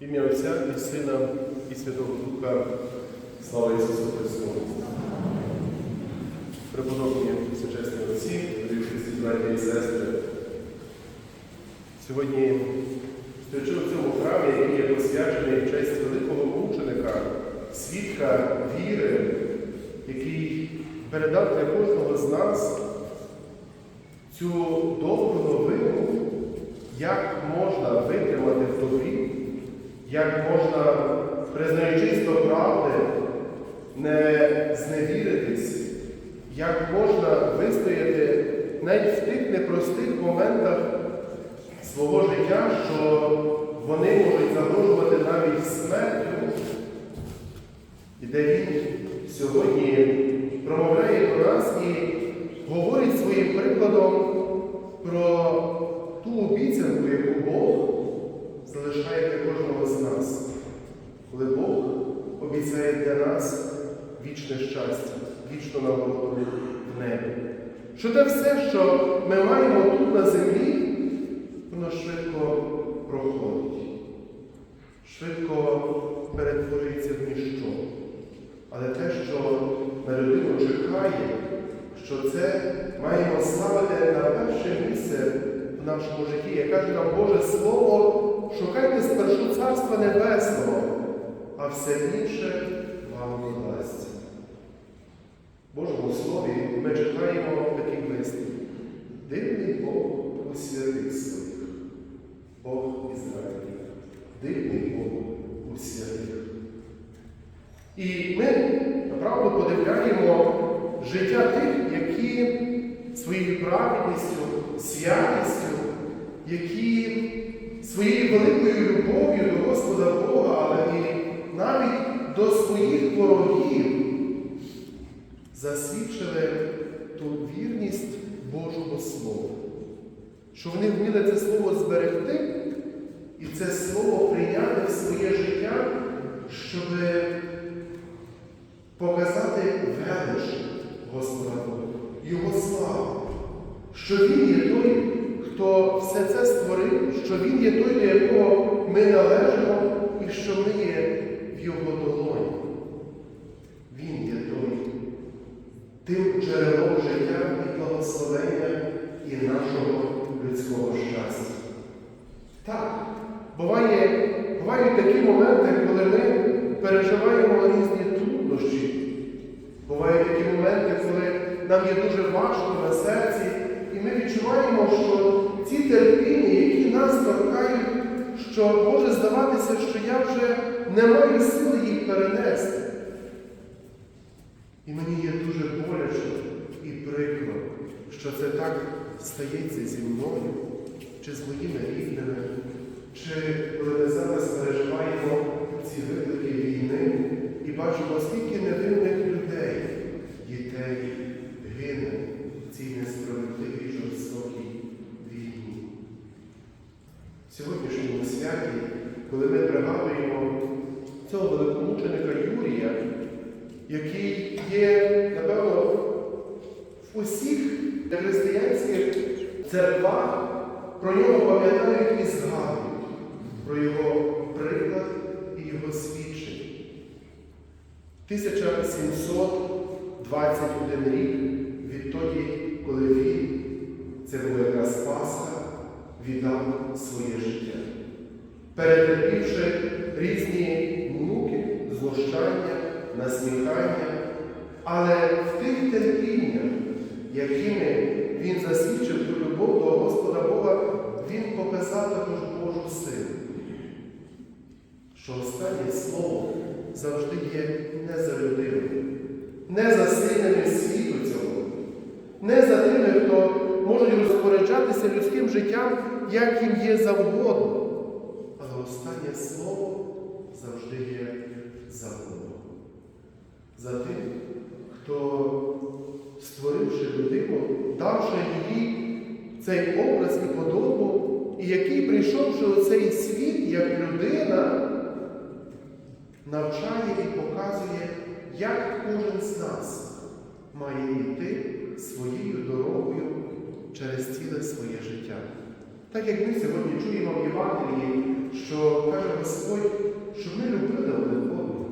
ім'я Отця і Сина і Святого Духа. Слава Ісусу Христу! Преподобні всечесні отці, дорогі браті і сестри. Сьогодні, стоячи у цьому храмі, який є посвячений в честь великого мученика, свідка віри, який передав для кожного з нас цю добру новину, як можна витримати в добрі, як можна, признаючись до правди, не зневіритись, як можна вистояти навіть в тих непростих моментах свого життя, що вони можуть загрожувати навіть смертю, і де він сьогодні промовляє про нас і говорить своїм прикладом про ту обіцянку, яку Бог залишає для кожного з нас, коли Бог обіцяє для нас вічне щастя, вічну нагороду в небі. Що те все, що ми маємо тут на землі, воно швидко проходить, швидко перетворюється в ніщо. Але те, що на людину чекає, що це маємо ставити на перше місце в нашому житті. Як каже нам Боже Слово, шукайте спершу Царства Небесного, а все інше вам додасться. В Божому Слові ми читаємо такий вислів. Дивний Бог у святих своїх, Бог Ізраїлів, дивний Бог у святих. І ми направду подивляємо життя тих, які своєю праведністю, святістю, які своєю великою любов'ю до Господа Бога, але і навіть до своїх ворогів засвідчили ту вірність Божого Слова, що вони вміли це слово зберегти і це слово прийняти в своє життя, щоб показати велич Господа Бога, Його славу, що Він є той, хто все це створив, що Він є той, до якого ми належимо, і що ми є в Його долоні. Він є той, тим джерелом життя і благословення і нашого людського щастя. Так, буває, бувають такі моменти, коли ми переживаємо різні труднощі. Бувають такі моменти, коли нам є дуже важко на серці, і ми відчуваємо, що ці терпіння, які нас торкають, що може здаватися, що я вже не маю сили їх перенести. І мені є дуже боляче і прикро, що це так стається зі мною, чи з моїми рідними, чи коли ми зараз переживаємо ці виклики війни і бачимо, скільки невинних людей, дітей гине в цій несправедливій жорстокій сьогоднішньому святі, коли ми пригадуємо цього великомученика Юрія, який є, напевно, в усіх християнських церквах, про нього пам'ятають і згадують, про його приклад і його свідчення. 1721 рік відтоді, коли він, це була якраз Пасха, віддав своє життя, перетерпівши різні муки, знущання, насміхання, але в тих терпіннях, якими він засвідчив ту любов до Господа Бога, він показав також Божу силу, що останнє слово завжди є не за людиною, не за сильними світу цього, не за тими, хто може розпоряджатися людським життям, як їм є завгодно. Останнє слово завжди є за Богом. За тим, хто, створивши людину, давши їй цей образ і подобу, і який, прийшовши у цей світ як людина, навчає і показує, як кожен з нас має йти своєю дорогою через ціле своє життя. Так як ми сьогодні чуємо в Євангелії, що каже Господь, щоб ми любили один одного.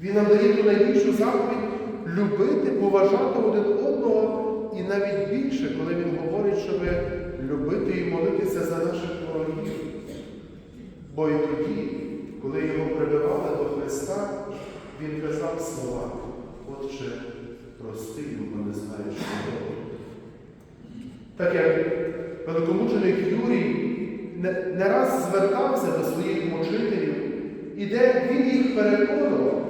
Він нам дає ту найбільшу заповідь любити, поважати один одного і навіть більше, коли він говорить, щоб любити і молитися за наших ворогів. Бо і тоді, коли його прибивали до Христа, він казав слова, Отче, прости бо не знаєш, що роблять». Так як великомученик Юрій не, раз звертався до своїх мучителів, і де він їх переконував,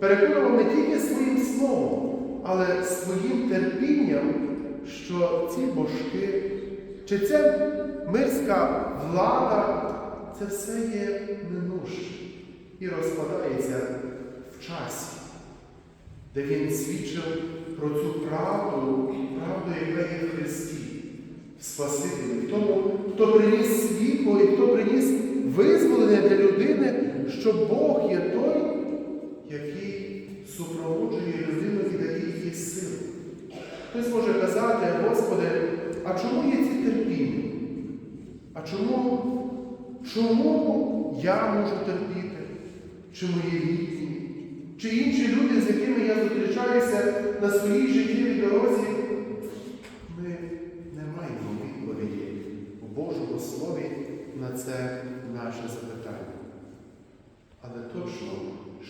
переконував не тільки своїм словом, але своїм терпінням, що ці божки, чи це мирська влада, це все є минуще і розпадається в часі, де він свідчив про цю правду, правду, яка є в Христі, в Спасителі, тому, хто приніс світло і хто приніс визволення для людини, що Бог є той, який супроводжує людину і дає їй силу. Хтось може казати, Господи, а чому є ці терпіння? А чому, чому я можу терпіти? Чи мої рідні? Чи інші люди, з якими я зустрічаюся на своїй життєвій дорозі? Ми не маємо відповіді Слові на це наше запитання. Але точно,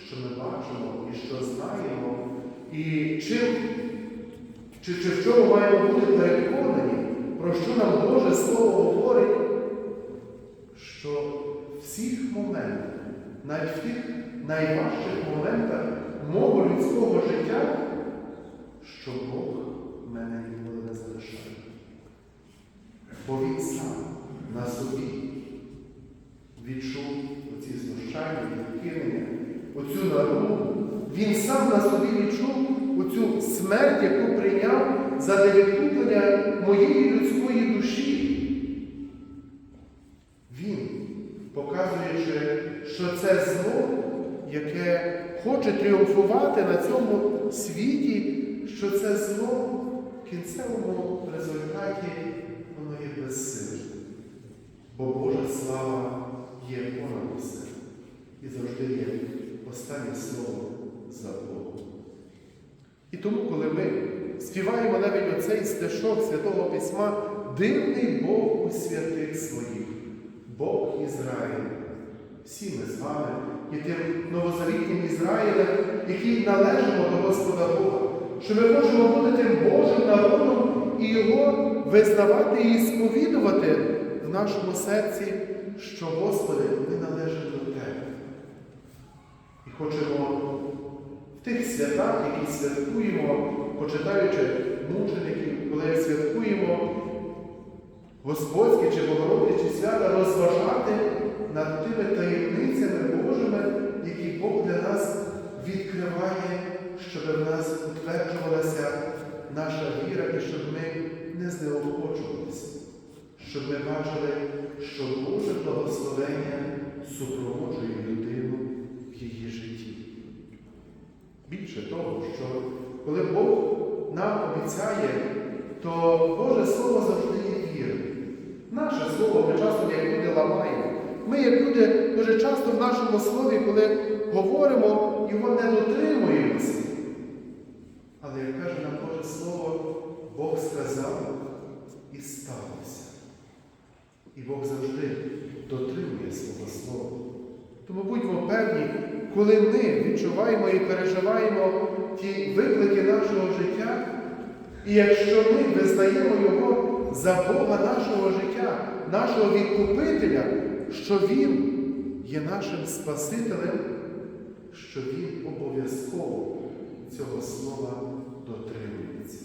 що ми бачимо і що знаємо, і чим, чи, чи в чому маємо бути переконані, про що нам Боже Слово говорить, що всіх моментах, навіть в тих найважчих моментах мого людського життя, що Бог мене ніколи не залишає. Бо Він сам на собі відчув оці знущання, відкинення, оцю наругу. Він сам на собі відчув оцю смерть, яку прийняв за відкуплення моєї людської душі. Він, показуючи, що це зло, яке хоче тріумфувати на цьому світі, що це зло в кінцевому результаті воно є безсиле. Бо Божа слава є понад усе і завжди є останнє слово за Богом. І тому, коли ми співаємо навіть оцей стишок Святого Письма, дивний Бог у святих своїх, Бог Ізраїль. Всі ми з вами є тим новозавітнім Ізраїлем, який належимо до Господа Бога, що ми можемо бути тим Божим народом і його визнавати і сповідувати в нашому серці, що, Господи, ми належимо до Тебе. І хочемо в тих святах, які святкуємо, почитаючи мучеників, коли святкуємо Господські чи Богородичі свята, розважати щоб ми бачили, що Боже благословення супроводжує людину в її житті. Більше того, що коли Бог нам обіцяє, то Боже Слово завжди є вірним. Наше слово ми часто як люди ламаємо. Ми, як люди, дуже часто в нашому слові, коли говоримо, його не дотримуємося. Але як каже нам Боже Слово, Бог сказав і сталося. І Бог завжди дотримує свого слова. Тому будьмо певні, коли ми відчуваємо і переживаємо ті виклики нашого життя, і якщо ми визнаємо Його за Бога нашого життя, нашого відкупителя, що Він є нашим Спасителем, що Він обов'язково цього слова дотримується.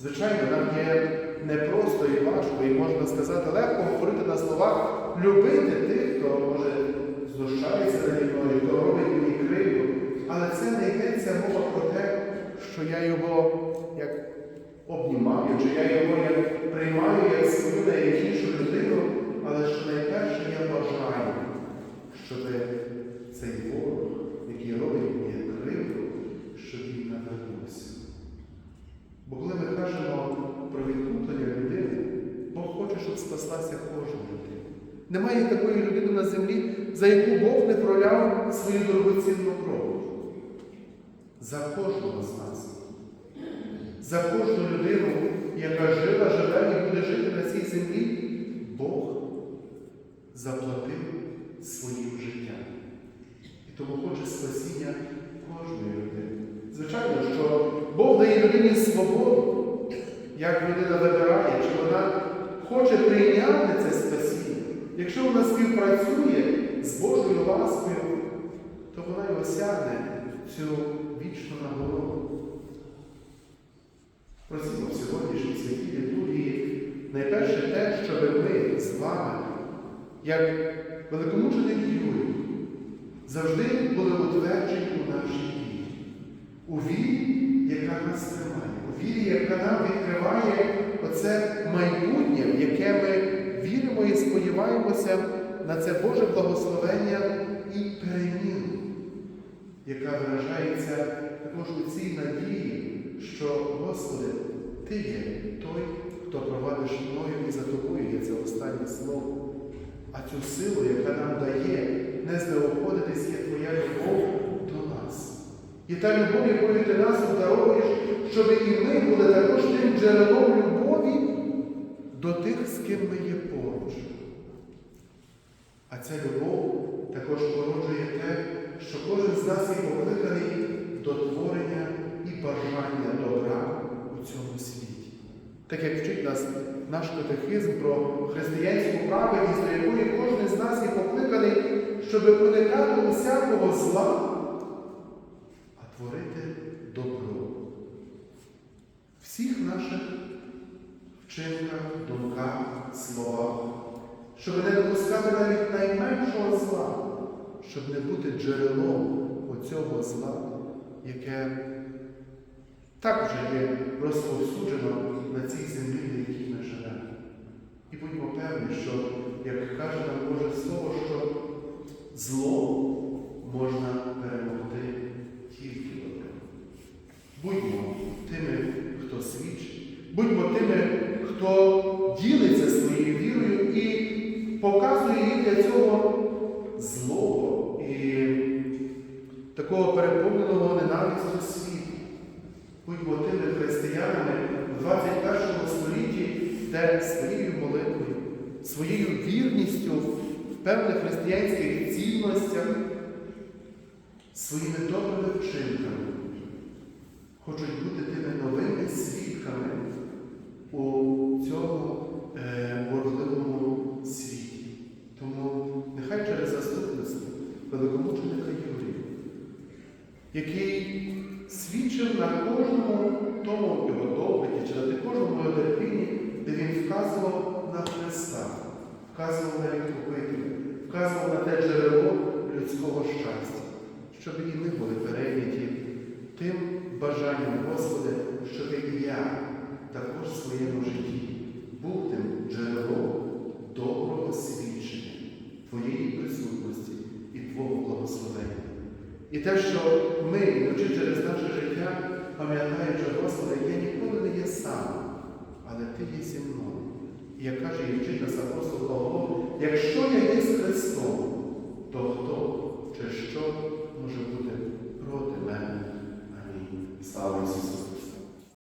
Звичайно, нам є непросто і важко, і можна сказати, легко говорити на словах, любити тих, хто може знущається наді мною, хто робить мені кривду. Але це не йдеться мова про те, що я його як обнімаю, чи я його як приймаю як свою найгіршу людину, але що найперше я бажаю, щоб цей ворог, який робить мені кривду, щоб він навернувся. Бо коли ми кажемо про відкуплення людини, Бог хоче, щоб спаслася кожна людина. Немає такої людини на землі, за яку Бог не проляв свою дорогоцінну кров. За кожного з нас. За кожну людину, яка жила, живе і буде жити на цій землі, Бог заплатив своїм життям. І тому хоче спасіння кожної людини. Звичайно, що Бог дає людині свободу як людина вибирає, чи вона хоче прийняти це спасіння. Якщо вона співпрацює з Божою ласкою, то вона й осягне цю вічну нагороду. Просимо в сьогоднішній святій літургії найперше те, щоб ми з вами, як великомученик Юрій, завжди були утверджені у нашій вірі. У вірі, яка нас тримає, вірі, яка нам відкриває оце майбутнє, в яке ми віримо і сподіваємося на це Боже благословення і переміну, яка виражається також у цій надії, що, Господи, Ти є той, хто провадиш мною і за тобою є це останнє слово. А цю силу, яка нам дає не знеобходитись, є Твоя любов. І та любов, якою ти нас обдаровуєш, щоб і ми були також тим джерелом любові до тих, з ким ми є поруч. А ця любов також породжує те, що кожен з нас є покликаний до творення і бажання добра у цьому світі. Так як вчить нас наш катехизм про християнську праведність, до якої кожен з нас є покликаний, щоб уникати усякого зла, а творити добро. В всіх наших вчинках, думках, словах, щоб не допускати навіть найменшого зла, щоб не бути джерелом оцього зла, яке так вже є розповсюджено на цій землі, на якій ми живемо. І будьмо певні, що, як каже нам Боже Слово, що зло можна перемогти тільки добром. Будьмо тими, хто свідчить, будьмо тими, хто ділиться своєю вірою і показує їй для цього злого і такого переповненого ненавистю світу. Будьмо тими християнами в 21 столітті, де своєю молитвою, своєю вірністю в певних християнських цінностях, своїми добрими вчинками хочуть бути тими новими свідками у цьому е, бурхливому світі. Тому нехай через заступництво великомученика Юрія, який свідчив на кожному тому його допиті, чи на кожному його терпінні, де він вказував на Христа, вказував на відкупителя, вказував на те джерело людського щастя, щоб і ми були перейняті тим бажанням Господи, щоб і я також в своєму житті був тим джерелом доброго свідчення Твоєї присутності і Твого благословення. І те, що ми, йдучи через наше життя, пам'ятаючи, Господи, я ніколи не є сам, але Ти є зі мною. Як каже і вчить нас апостол Павло, якщо я є з Христом, то хто чи що може бути проти мене? Амінь. Слава Ісусу!